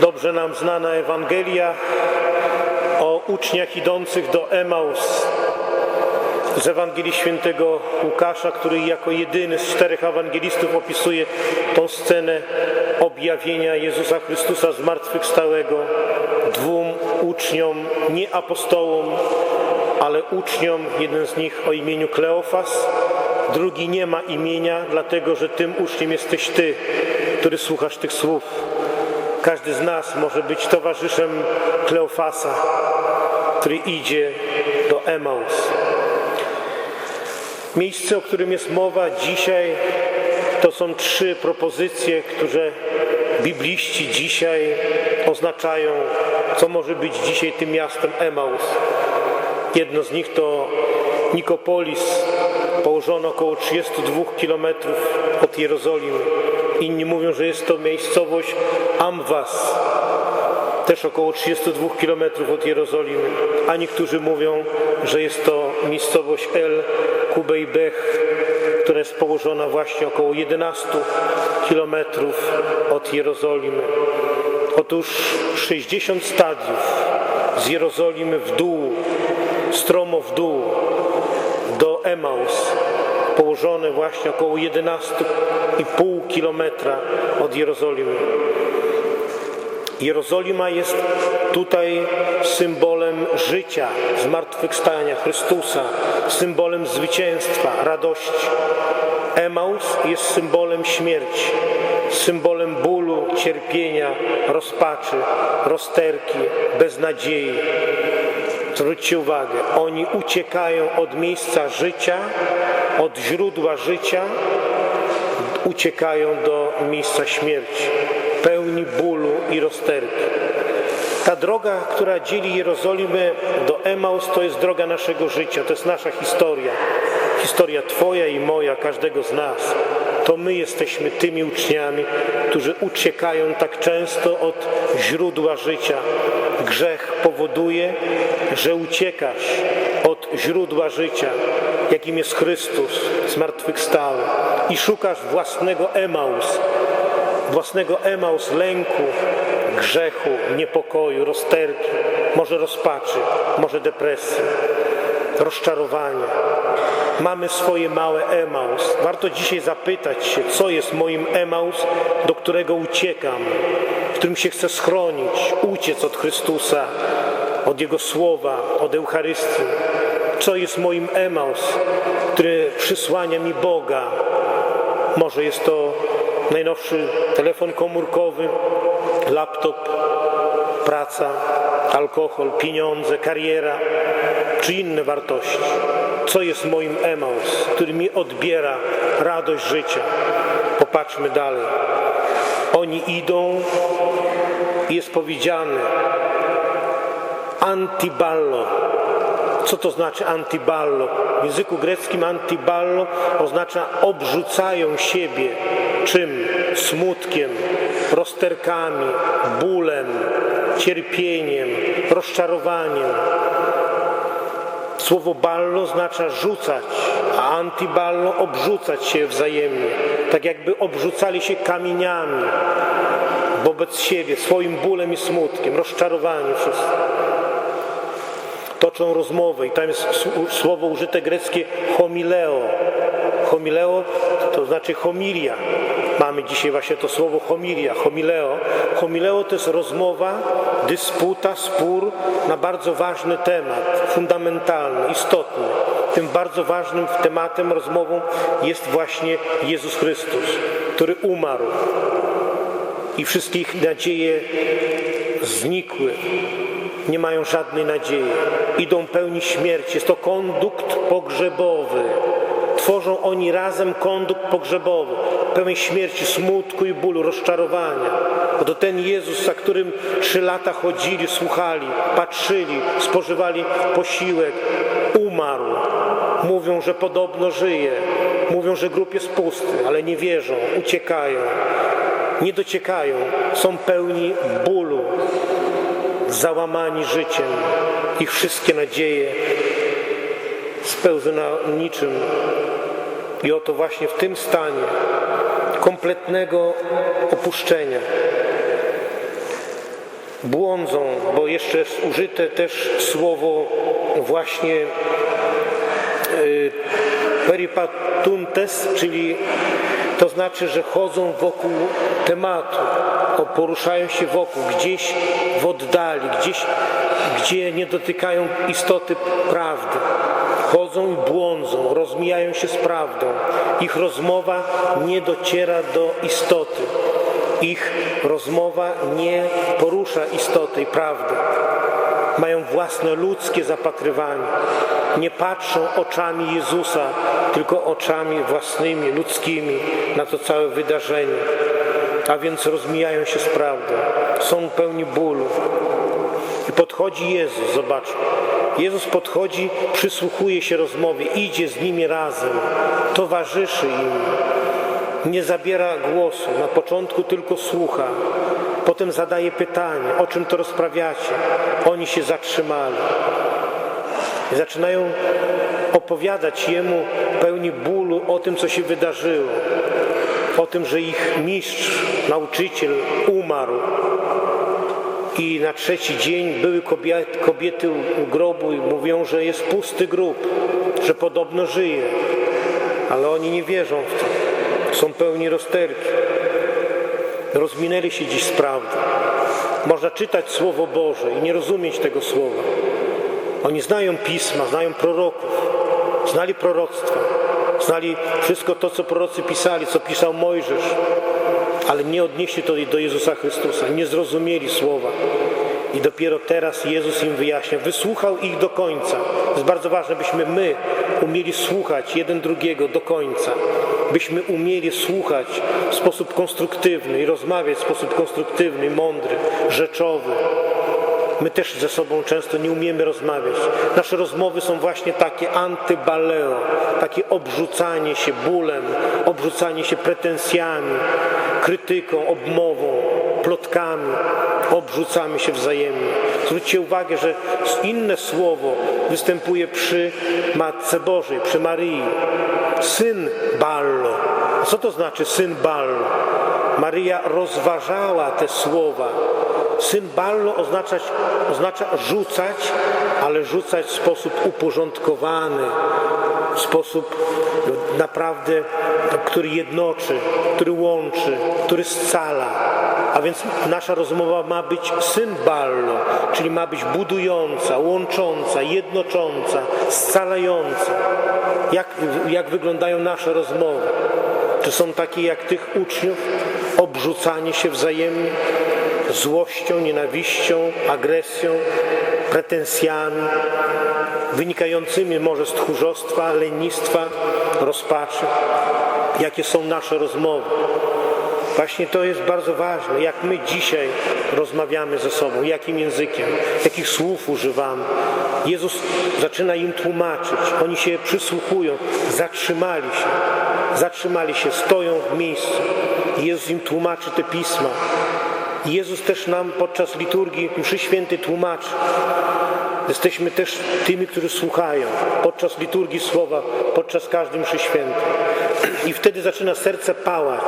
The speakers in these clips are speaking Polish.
Dobrze nam znana Ewangelia o uczniach idących do Emaus z Ewangelii Świętego Łukasza, który jako jedyny z czterech ewangelistów opisuje tą scenę objawienia Jezusa Chrystusa zmartwychwstałego dwóm uczniom, nie apostołom, ale uczniom, jeden z nich o imieniu Kleofas, drugi nie ma imienia, dlatego że tym uczniem jesteś Ty, który słuchasz tych słów. Każdy z nas może być towarzyszem Kleofasa, który idzie do Emaus. Miejsce, o którym jest mowa dzisiaj, to są trzy propozycje, które bibliści dzisiaj oznaczają, co może być dzisiaj tym miastem Emaus. Jedno z nich to Nikopolis, położone około 32 km od Jerozolimy. Inni mówią, że jest to miejscowość Amwas, też około 32 km od Jerozolimy, a niektórzy mówią, że jest to miejscowość El Kubejbech, która jest położona właśnie około 11 km od Jerozolimy. Otóż 60 stadiów z Jerozolimy w dół, stromo w dół do Emaus, położone właśnie około 11,5 kilometra od Jerozolimy. Jerozolima jest tutaj symbolem życia, zmartwychwstania Chrystusa, symbolem zwycięstwa, radości. Emaus jest symbolem śmierci, symbolem bólu, cierpienia, rozpaczy, rozterki, beznadziei. Zwróćcie uwagę, oni uciekają od miejsca życia, od źródła życia, uciekają do miejsca śmierci, pełni bólu i rozterki. Ta droga, która dzieli Jerozolimę do Emaus, to jest droga naszego życia, to jest nasza historia. Historia Twoja i moja, każdego z nas. To my jesteśmy tymi uczniami, którzy uciekają tak często od źródła życia. Grzech powoduje, że uciekasz źródła życia, jakim jest Chrystus zmartwychwstały i szukasz własnego Emaus, własnego Emaus lęku, grzechu, niepokoju, rozterki, może rozpaczy, może depresji, rozczarowania. Mamy swoje małe Emaus. Warto dzisiaj zapytać się, co jest moim Emaus, do którego uciekam, w którym się chcę schronić, uciec od Chrystusa, od Jego Słowa, od Eucharystii. Co jest moim Emaus, który przysłania mi Boga. Może jest to najnowszy telefon komórkowy, laptop, praca, alkohol, pieniądze, kariera czy inne wartości. Co jest moim Emaus, który mi odbiera radość życia? Popatrzmy dalej. Oni idą, jest powiedziane antiballo. Co to znaczy antiballo? W języku greckim antiballo oznacza obrzucają siebie czym? Smutkiem, rozterkami, bólem, cierpieniem, rozczarowaniem. Słowo ballo oznacza rzucać, a antiballo obrzucać się wzajemnie. Tak jakby obrzucali się kamieniami wobec siebie, swoim bólem i smutkiem, rozczarowaniem wszyscy. Toczą rozmowę i tam jest słowo użyte greckie homileo. Homileo to znaczy homilia. Mamy dzisiaj właśnie to słowo homilia, homileo. Homileo to jest rozmowa, dysputa, spór na bardzo ważny temat, fundamentalny, istotny. Tym bardzo ważnym tematem, rozmową jest właśnie Jezus Chrystus, który umarł i wszystkie ich nadzieje znikły. Nie mają żadnej nadziei. Idą pełni śmierci. Jest to kondukt pogrzebowy. Tworzą oni razem kondukt pogrzebowy, pełen śmierci, smutku i bólu, rozczarowania. Oto ten Jezus, za którym trzy lata chodzili, słuchali, patrzyli, spożywali posiłek, umarł. Mówią, że podobno żyje. Mówią, że grób jest pusty, ale nie wierzą, uciekają. Nie dociekają, są pełni bólu, załamani życiem. Ich wszystkie nadzieje spełzły na niczym. I oto właśnie w tym stanie kompletnego opuszczenia błądzą, bo jeszcze jest użyte też słowo właśnie y, peripatuntes, czyli to znaczy, że chodzą wokół tematu, poruszają się wokół, gdzieś w oddali, gdzieś, gdzie nie dotykają istoty prawdy. Chodzą i błądzą, rozmijają się z prawdą. Ich rozmowa nie dociera do istoty. Ich rozmowa nie porusza istoty i prawdy. Mają własne ludzkie zapatrywanie. Nie patrzą oczami Jezusa, tylko oczami własnymi, ludzkimi na to całe wydarzenie. A więc rozmijają się z prawdą. Są pełni bólu. I podchodzi Jezus, zobacz. Jezus podchodzi, przysłuchuje się rozmowie, idzie z nimi razem, towarzyszy im. Nie zabiera głosu, na początku tylko słucha. Potem zadaje pytanie, o czym to rozprawiacie. Oni się zatrzymali. I zaczynają opowiadać Jemu pełni bólu o tym, co się wydarzyło. O tym, że ich mistrz, nauczyciel umarł. I na trzeci dzień były kobiety, kobiety u grobu i mówią, że jest pusty grób, że podobno żyje. Ale oni nie wierzą w to. Są pełni rozterki. Rozminęli się dziś z prawdą. Można czytać Słowo Boże i nie rozumieć tego Słowa. Oni znają Pisma, znają proroków, znali proroctwa, znali wszystko to, co prorocy pisali, co pisał Mojżesz, ale nie odnieśli to do Jezusa Chrystusa, nie zrozumieli Słowa. I dopiero teraz Jezus im wyjaśnia, wysłuchał ich do końca. Jest bardzo ważne, byśmy my umieli słuchać jeden drugiego do końca. Byśmy umieli słuchać w sposób konstruktywny i rozmawiać w sposób konstruktywny, mądry, rzeczowy. My też ze sobą często nie umiemy rozmawiać. Nasze rozmowy są właśnie takie antybaleo, takie obrzucanie się bólem, obrzucanie się pretensjami, krytyką, obmową, plotkami. Obrzucamy się wzajemnie. Zwróćcie uwagę, że inne słowo występuje przy Matce Bożej, przy Maryi. Syn Ballo. A co to znaczy syn Ballo? Maryja rozważała te słowa. Syn ballo oznaczać, oznacza rzucać, ale rzucać w sposób uporządkowany, w sposób naprawdę, który jednoczy, który łączy, który scala. A więc nasza rozmowa ma być syn ballo, czyli ma być budująca, łącząca, jednocząca, scalająca. Jak, jak wyglądają nasze rozmowy? Czy są takie jak tych uczniów? Obrzucanie się wzajemnie? złością, nienawiścią, agresją, pretensjami, wynikającymi może z tchórzostwa, lenistwa, rozpaczy. Jakie są nasze rozmowy? Właśnie to jest bardzo ważne, jak my dzisiaj rozmawiamy ze sobą, jakim językiem, jakich słów używamy. Jezus zaczyna im tłumaczyć, oni się przysłuchują, zatrzymali się, zatrzymali się, stoją w miejscu. Jezus im tłumaczy te pisma, Jezus też nam podczas liturgii mszy świętej tłumaczy. Jesteśmy też tymi, którzy słuchają podczas liturgii słowa, podczas każdej mszy świętej. I wtedy zaczyna serce pałać.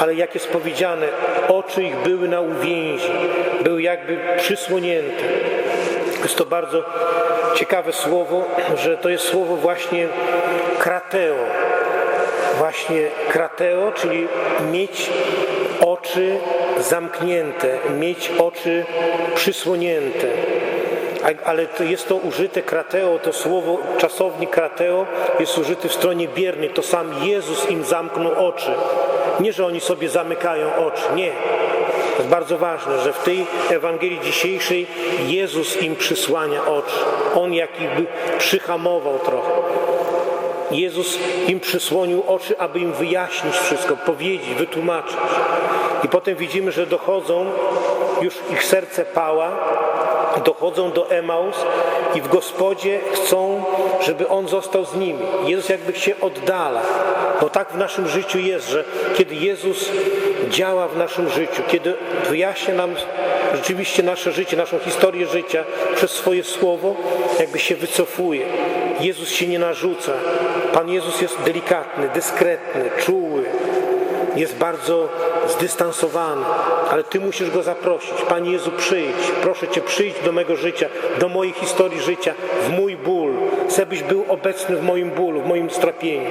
Ale jak jest powiedziane, oczy ich były na uwięzi, były jakby przysłonięte. Jest to bardzo ciekawe słowo, że to jest słowo właśnie krateo. Właśnie krateo, czyli mieć oczy zamknięte, mieć oczy przysłonięte. Ale to jest to użyte krateo, to słowo, czasownik krateo jest użyty w stronie biernej. To sam Jezus im zamknął oczy. Nie, że oni sobie zamykają oczy. Nie. To jest bardzo ważne, że w tej Ewangelii dzisiejszej Jezus im przysłania oczy. On jakby przyhamował trochę. Jezus im przysłonił oczy, aby im wyjaśnić wszystko, powiedzieć, wytłumaczyć. I potem widzimy, że dochodzą, już ich serce pała, dochodzą do Emaus i w Gospodzie chcą, żeby On został z nimi. Jezus jakby się oddala, bo tak w naszym życiu jest, że kiedy Jezus działa w naszym życiu, kiedy wyjaśnia nam rzeczywiście nasze życie, naszą historię życia przez swoje słowo, jakby się wycofuje. Jezus się nie narzuca. Pan Jezus jest delikatny, dyskretny, czuły. Jest bardzo zdystansowany, ale Ty musisz go zaprosić. Panie Jezu, przyjdź, proszę Cię, przyjdź do mego życia, do mojej historii życia, w mój ból. Chcę, byś był obecny w moim bólu, w moim strapieniu.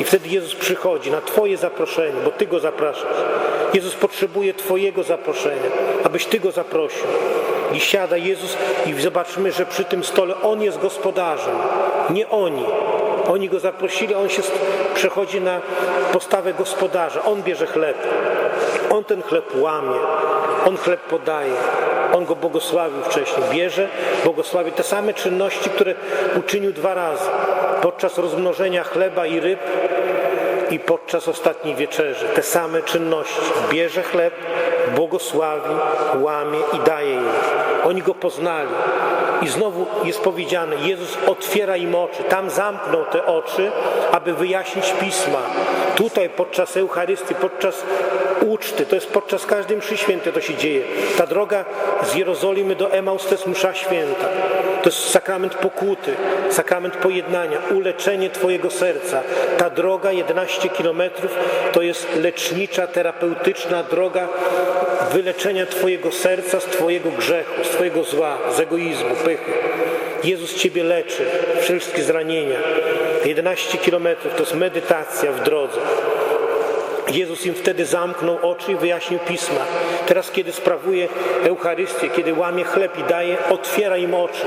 I wtedy Jezus przychodzi na Twoje zaproszenie, bo Ty go zapraszasz. Jezus potrzebuje Twojego zaproszenia, abyś Ty go zaprosił. I siada Jezus i zobaczymy, że przy tym stole On jest gospodarzem, nie oni. Oni go zaprosili, on się przechodzi na postawę gospodarza. On bierze chleb. On ten chleb łamie. On chleb podaje. On go błogosławił wcześniej. Bierze, błogosławi te same czynności, które uczynił dwa razy. Podczas rozmnożenia chleba i ryb i podczas ostatniej wieczerzy. Te same czynności. Bierze chleb, błogosławi, łamie i daje im. Oni go poznali. I znowu jest powiedziane, Jezus otwiera im oczy. Tam zamknął te oczy, aby wyjaśnić pisma. Tutaj podczas Eucharystii, podczas uczty, to jest podczas każdej mszy świętej to się dzieje. Ta droga z Jerozolimy do Emaus to jest msza święta. To jest sakrament pokuty, sakrament pojednania, uleczenie Twojego serca. Ta droga 11 kilometrów to jest lecznicza, terapeutyczna droga wyleczenia Twojego serca z Twojego grzechu, z Twojego zła, z egoizmu, pychy. Jezus Ciebie leczy, wszystkie zranienia. 11 kilometrów to jest medytacja w drodze. Jezus im wtedy zamknął oczy i wyjaśnił pisma. Teraz, kiedy sprawuje Eucharystię, kiedy łamie chleb i daje, otwiera im oczy.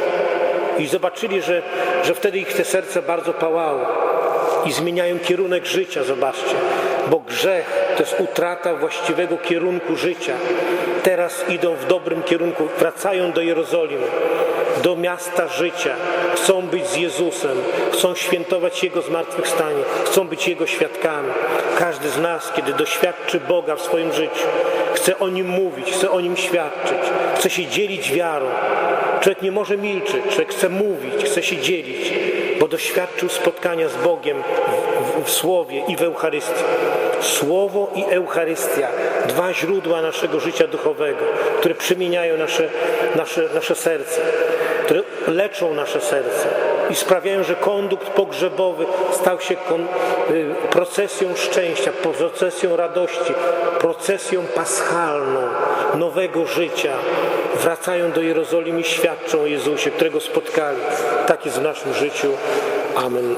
I zobaczyli, że, że wtedy ich te serce bardzo pałało. I zmieniają kierunek życia, zobaczcie. Bo grzech to jest utrata właściwego kierunku życia. Teraz idą w dobrym kierunku, wracają do Jerozolimy, do miasta życia. Chcą być z Jezusem, chcą świętować Jego zmartwychwstanie, chcą być Jego świadkami. Każdy z nas, kiedy doświadczy Boga w swoim życiu, chce o Nim mówić, chce o Nim świadczyć, chce się dzielić wiarą. Człowiek nie może milczeć, człowiek chce mówić, chce się dzielić, bo doświadczył spotkania z Bogiem w, w, w Słowie i w Eucharystii. Słowo i Eucharystia, dwa źródła naszego życia duchowego, które przemieniają nasze, nasze, nasze serce, które leczą nasze serce i sprawiają, że kondukt pogrzebowy stał się y, procesją szczęścia, procesją radości, procesją paschalną nowego życia. Wracają do Jerozolimy i świadczą o Jezusie, którego spotkali. Tak jest w naszym życiu. Amen.